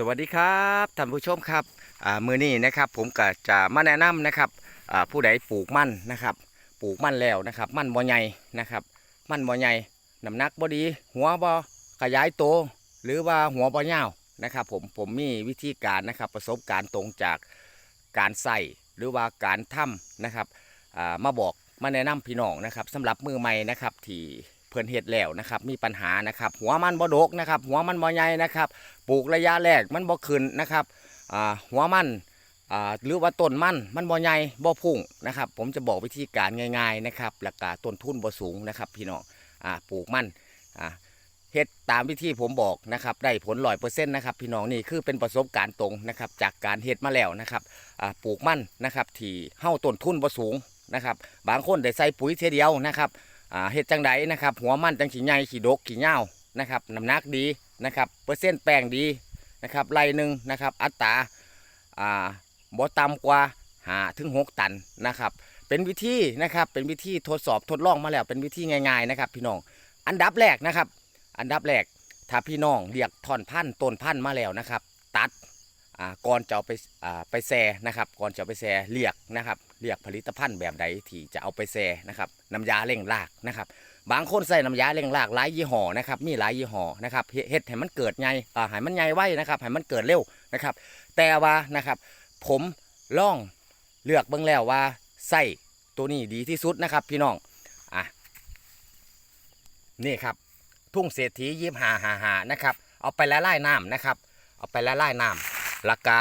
สวัสดีครับท่านผู้ชมครับมือนี้นะครับผมก็จะมาแนะนำนะครับผู้ใดปลูกมันนะครับ ปลูกมันแล้วนะครับ มันบ่ใหญ่นะครับ มันบ่ใหญ่น้ำหนักบ่ดี หัวบ่ขยายโตหรือว่าหัวบ่ยาวนะครับ ผมผมมีวิธีการนะครับประสบการณ์ตรงจากการใส่หรือว่าการทำนะครับมาบอกมาแนะนำพี่น้องนะครับสำหรับมือใหม่นะครับที่ เพิ่นเฮ็ดแล้วนะครับ มีปัญหานะครับ หัวมันบ่ดกนะครับ หัวมันบ่ใหญ่นะครับ ปลูกระยะแรกมันบ่ขึ้นนะครับหัวมันหรือว่าต้นมันมันบ่ใหญ่บ่พุ่งนะครับ ผมจะบอกวิธีการง่าย ๆนะครับราคาต้นทุนบ่สูงนะครับ พี่น้องปลูกมันเฮ็ดตามวิธีผมบอกนะครับได้ผลร้อยเปอร์เซ็นต์นะครับพี่น้องนี่คือเป็นประสบการณ์ตรงนะครับจากการเฮ็ดมาแล้วนะครับปลูกมันนะครับที่เฮาต้นทุนบ่สูงนะครับบางคนได้ใส่ปุ๋ยเทเดียวนะครับ เฮ็ดจังไดนะครับ หัวมันจังสิใหญ่สิดกสิยานะครับน้ำหนักดีนะครับเปอร์เซ็นต์แป้งดีนะครับไรหนึ่งนะครับ อัตราอ่าบ่ต่ำกว่าหาถึงหกตันนะครับ เป็นวิธีนะครับเป็นวิธีทดสอบทดลองมาแล้วเป็นวิธีง่าย ๆนะครับ พี่น้องอันดับแรกนะครับ อันดับแรกถ้าพี่น้องเรียกท่อนพันธุ์ต้นพันธุ์มาแล้วนะครับ ตัด ก่อนจะเอาไปอ่าไปแซ่นะครับก่อนจะเอาไปแซ่เรียกนะครับเรียกผลิตภัณฑ์แบบใดที่จะเอาไปแซ่นะครับน้ำยาเร่งรากนะครับบางคนใส่น้ำยาเร่งรากหลายยี่ห้อนะครับมีหลายยี่ห้อนะครับเฮ็ดให้มันเกิดไงอ่าให้มันไงไว้นะครับให้มันเกิดเร็วนะครับ แต่ว่านะครับผมล่องเลือกเบิ่งแล้วว่าใส่ตัวนี้ดีที่สุดนะครับ พี่น้องอะนี่ครับทุ่งเศรษฐียิบหาหาหานะครับ เอาไปละลายน้ำนะครับ เอาไปละลายน้ำ แล้วก็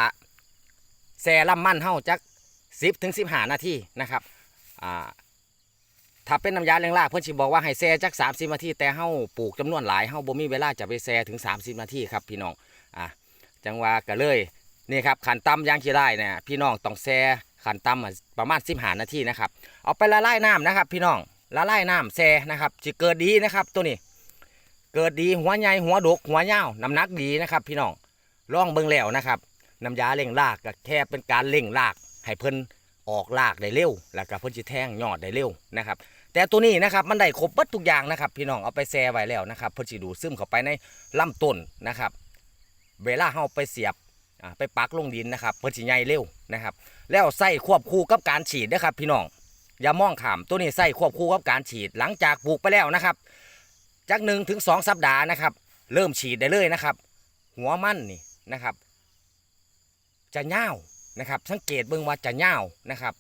แซ่ลำมันเฮาจักสิบถึงสิบห้านาทีนะครับอ่าถ้าเป็นน้ำยาเลี้ยงราเพื่อนชิบอกว่าให้แซ่จัก30นาทีแต่เฮาปลูกจำนวนหลายเฮาบ่มีเวลาจะไปแซ่ถึง30นาทีครับพี่น้องอะจังหว่าก็เลยนี่ครับขันตำยางขี้ได้เนี่ยพี่น้องต้องแซ่ขันตำอะประมาณ15นาทีนะครับเอาไปละลายน้ำนะครับ พี่น้องละลายน้ำแซ่นะครับจะเกิดดีนะครับตัวนี้ เกิดดีหัวใหญ่หัวดกหัวยาวน้ำหนักดีนะครับ พี่น้องลองเบิ่งแล้วนะครับ น้ำยาเล่งรากก็แค่เป็นการเล่งรากให้เพิ่นออกรากได้เร็ว แล้วก็เพิ่นสิแทงยอดได้เร็วนะครับแต่ตัวนี้นะครับมันได้ครบเบิดทุกอย่างนะครับ พี่น้องเอาไปแช่ไว้แล้วนะครับเพื่อสิดูซึมเข้าไปในลำต้นนะครับ เวลาเฮาไปเสียบอ่าไปปักลงดินนะครับเพื่อสิใหญ่เร็วนะครับ แล้วใส่ควบคู่กับการฉีดนะครับ พี่น้องอย่ามองขามตัวนี้ใส่ควบคู่กับการฉีดหลังจากปลูกไปแล้วนะครับจากหนึ่งถึงสองสัปดาห์นะครับ เริ่มฉีดได้เลยนะครับ หัวมันนี่นะครับ จะเน่านะครับ สังเกตเบิ่งว่าจะเน่านะครับ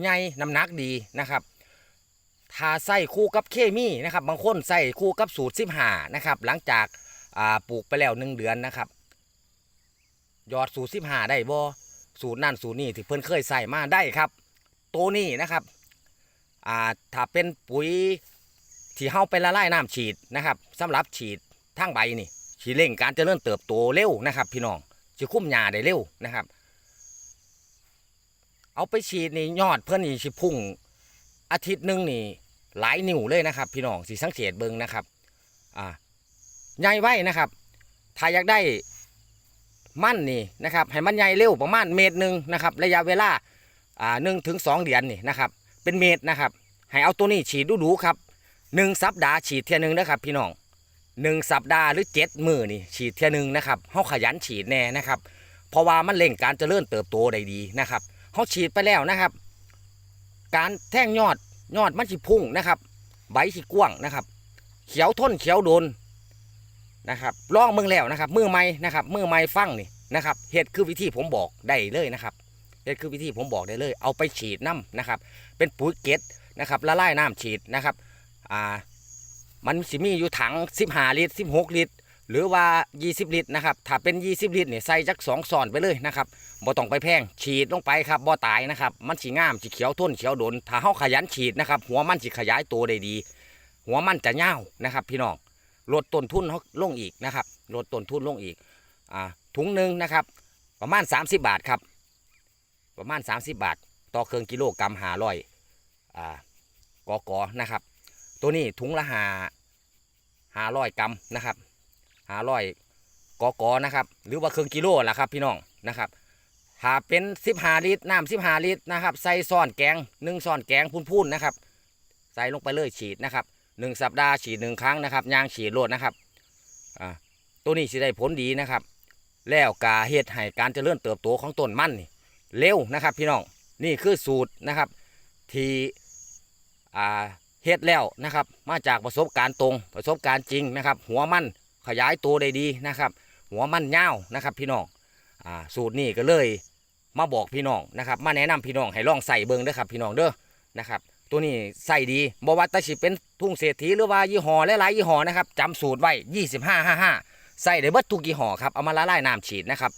ใหญ่น้ำหนักดีนะครับถ้าใส่คู่กับเคมีนะครับ บางคนใส่คู่กับสูตรสิบหานะครับ หลังจากาปลูกไปแล้วหนึ่งเดือนนะครับยอดสูตรสิบหาได้บ่สูตรนั่นสูตรนี่ที่เพิ่นเคยใส่มาได้ครับ ตัวนี้นะครับถ้าเป็นปุ๋ยที่เฮาไปละลายน้ำฉีดนะครับสำหรับฉีดทางใบนี่ฉีดเร่งการเจริญเติบโตเร็วนะครับ พี่น้องจะคุ้มหญ้าได้เร็วนะครับ เอาไปฉีดนี่ยอดเพิ่อนนี่สิพุ่ง อาทิตย์หนึ่งนี่หลายนิ้วเลยนะครับ พี่น้องสีสังเกตเบิ่งนะครับอ่าใหญ่ไว้นะครับ ถ้าอยากได้มั่นนี่นะครับให้มันใหญ่เร็วประมาณเมตรหนึ่งนะครับ ระยะเวลาอ่าหนึ่งถึงสองเดือนนี่นะครับเป็นเมตรนะครับ ให้เอาตัวนี้ฉีดดูๆครับหนึ่งสัปดาห์ฉีดเทียหนึ่งนะครับพี่น้องหนึ่งสัปดาห์หรือเจ็ดมือนี่ฉีดเทียหนึ่งนะครับเขาขยันฉีดแน่นะครับ เพราะว่ามันเร่งการเจริญเติบโตได้ดีนะครับ เขาฉีดไปแล้วนะครับ การแท่งยอดยอดมันสิพุ่งนะครับ ใบสิกว้างนะครับ เขียวทนเขียวโดนนะครับลองเมืองแล้วนะครับ มือไม้นะครับ มือไม้ฟังนี่นะครับเห็ดคือวิธีผมบอกได้เลยนะครับเห็ดคือวิธีผมบอกได้เลย เอาไปฉีดน้ำนะครับ เป็นปุ๋ยเกล็ดนะครับละลายน้ำฉีดนะครับอ่ามันสิมีอยู่ถัง 15 ลิตร 16 ลิตร หรือว่า 20 ลิตรนะครับถ้าเป็น 20 ลิตรเนี่ยใส่จักสองซอนไปเลยนะครับ บ่ต้องไปแพงฉีดลงไปครับบ่ตายนะครับมันสีงามสีเขียวทนเขียวโดนถ้าเฮาขยันฉีดนะครับ หัวมันสิขยายตัวได้ดี หัวมันจะเน่านะครับ พี่น้องลดต้นทุนเขาลงอีกนะครับลดต้นทุนลงอีกอ่าถุงหนึ่งนะครับ ประมาณ 30 บาทครับ ประมาณ 30 บาท ต่อเครื่องกิโลกรัมหาร้อยอ่ากอกอนะครับ ตัวนี้ถุงละหาหาร้อยกรัมนะครับหาร้อยกอกอนะครับ หรือว่าเครื่องกิโลล่ะครับ พี่น้องนะครับ ถ้าเป็น15ลิตรน้ำ15ลิตรนะครับ ใส่ซ่อนแกงหนึ่งซ่อนแกงพูนๆนะครับ ใส่ลงไปเลยฉีดนะครับหนึ่งสัปดาห์ฉีดหนึ่งครั้งนะครับยางฉีดโลดนะครับอ่าตัวนี้สิได้ผลดีนะครับ แล้วกาเฮ็ดให้การเจริญเติบโตของต้นมันนี่เร็วนะครับ พี่น้องนี่คือสูตรนะครับ ที่อ่าเฮ็ดแล้วนะครับ มาจากประสบการณ์ตรงประสบการณ์จริงนะครับ หัวมันขยายตัวได้ดีนะครับ หัวมันยาวนะครับ พี่น้องอ่าสูตรนี้ก็เลย มาบอกพี่น้องนะครับ มาแนะนำพี่น้องให้ลองใส่เบิ่งเด้อครับพี่น้องเด้อนะครับตัวนี้ใส่ดีบ่ว่าแตสิเป็นทุ่งเศรษฐีหรือว่ายี่ห้อหลายๆยี่ห้อนะครับจำสูตรไว้2555ใส่ได้เบิดทุกยี่ห้อครับเอามาละลายน้ำฉีดนะครับ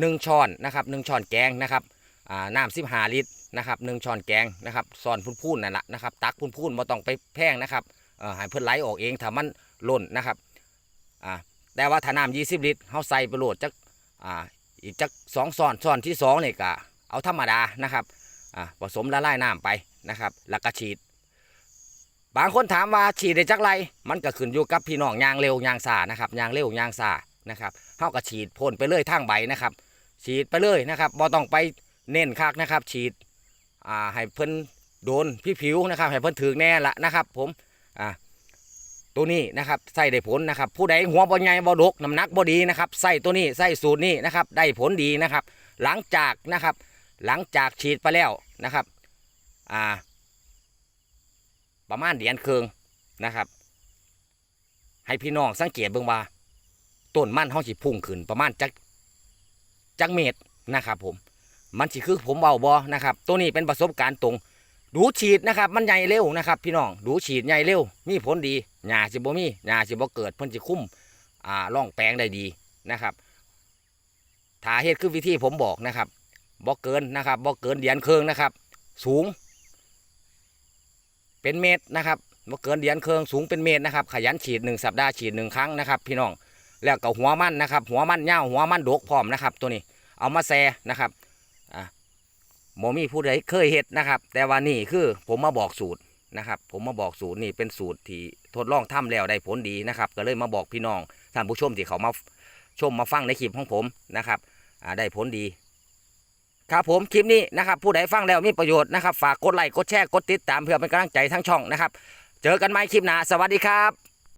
หนึ่งช้อนนะครับหนึ่งช้อนแกงนะครับอ่าน้ำสิบห้าลิตรนะครับหนึ่งช้อนแกงนะครับซอนพูนๆนั่นแหละนะครับตักพูนๆมาต้องไปแพงนะครับเอ่อให้เพิ่นไหลออกเองถ้ามันล้นนะครับอ่าแต่ว่าถ้าน้ำยี่สิบลิตรเขาใส่ไปโหลดจัก อีกจักสองซอนซอนที่สองเนี่ยก็เอาธรรมดานะครับอ่าผสมละลายน้ำไปนะครับ แล้วก็ฉีด บางคนถามว่าฉีดได้จักไร มันก็ขึ้นอยู่กับพี่น้องยางเร็วยางซานะครับยางเร็วยางซานะครับเท่ากับฉีดพ่นไปเลยทางใบนะครับ ฉีดไปเลยนะครับบ่ต้องไปเน้นคักนะครับ ฉีดอ่าให้เพิ่นโดนพี่ผิวนะครับให้เพิ่นถือแน่ละนะครับ ผมอ่า ตัวนี้นะครับใส่ได้ผลนะครับผู้ใดหัวบ่ใหญ่บ่ดกน้ำหนักบ่ดีนะครับใส่ตัวนี้ใส่สูตรนี้นะครับได้ผลดีนะครับ หลังจากนะครับ หลังจากฉีดไปแล้วนะครับอ่าประมาณเดือนครึ่งนะครับ ให้พี่น้องสังเกตเบิ่งว่าต้นมันเฮาสิพุ่งขึ้นประมาณจักจักเมตรนะครับผมมันสิคือผมเบาบอนะครับ ตัวนี้เป็นประสบการณ์ตรง ดูฉีดนะครับ มันใหญ่เร็วนะครับ พี่น้องดูฉีดใหญ่เร็ว มีผลดีหญ้าสิบ่มีหญ้าสิบ่เกิดเพิ่นสิคุ้มอ่าร่องแปลงได้ดีนะครับถ้าเฮ็ดคือวิธีผมบอกนะครับบ่เกินนะครับบ่เกินเดือนเครึ่งนะครับ สูง เป็นเมตรนะครับบ่เกินเดือนเครื่องสูงเป็นเมตรนะครับ ขยันฉีดหนึ่งสัปดาห์ฉีดหนึ่งครั้งนะครับพี่น้องแล้วก็หัวมันนะครับ หัวมันเน่าหัวมันดกพร้อมนะครับ ตัวนี้เอามาแซ่นะครับ โมมีผู้ใดเคยเฮ็ดนะครับ แต่ว่านี่คือผมมาบอกสูตรนะครับ ผมมาบอกสูตรนี่เป็นสูตรที่ทดลองทำแล้วได้ผลดีนะครับ ก็เลยมาบอกพี่น้องท่านผู้ชมที่เขามาชมมาฟังในคลิปของผมนะครับได้ผลดี ครับผมคลิปนี้นะครับ ผู้ใดฟังแล้วมีประโยชน์นะครับ ฝากกดไลค์กดแชร์กดติดตามเพื่อเป็นกำลังใจทั้งช่องนะครับ เจอกันใหม่คลิปหน้าสวัสดีครับ